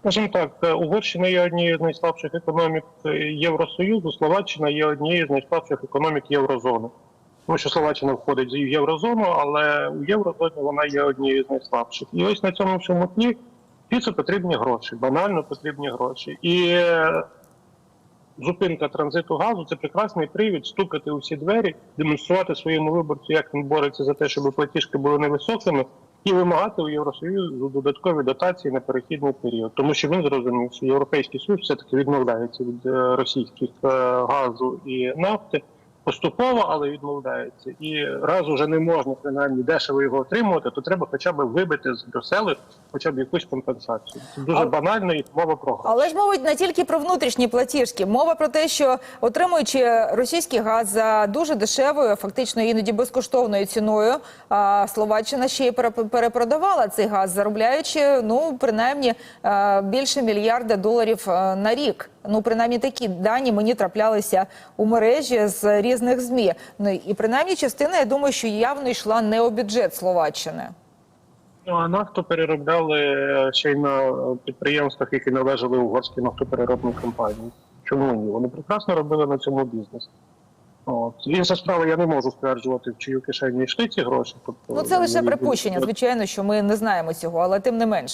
Скажімо так, е, Угорщина є однією з найслабших економік е, Євросоюзу, Словаччина є однією з найслабших економік Єврозони. Тому що Словаччина входить в Єврозону, але у Єврозоні вона є однією з найслабших. І ось на цьому всьому тлі Фіцу потрібні гроші, банально потрібні гроші. І е, зупинка транзиту газу це прекрасний привід стукати у всі двері, демонструвати своєму виборцю, як він бореться за те, щоб платіжки були невисокими, і вимагати у Євросоюзу додаткові дотації на перехідний період, тому що він зрозумів, що європейський союз все таки відмовляється від е, російських е, газу і нафти. Поступово, але відмовляється, і раз уже не можна принаймні дешево його отримувати, то треба хоча б вибити з Брюсселю хоча б якусь компенсацію. Це дуже А- банально і мова про гроші. Але ж мовить не тільки про внутрішні платіжки. Мова про те, що отримуючи російський газ за дуже дешевою, фактично іноді безкоштовною ціною, а Словаччина ще й переп- перепродавала цей газ, заробляючи ну принаймні більше мільярда доларів на рік. Ну, принаймні такі дані мені траплялися у мережі з різних змі. Ну і принаймні частина, я думаю, що явно йшла не у бюджет Словаччини. Ну, а нафту переробляли е, ще й на підприємствах, які належали угорській нафтопереробній компанії. Чому ні? Вони прекрасно робили на цьому бізнес. От. Інша справа, я не можу стверджувати, в чию кишені йшли ці гроші. Тобто, Ну це лише припущення. Звичайно, що ми не знаємо цього, але тим не менш.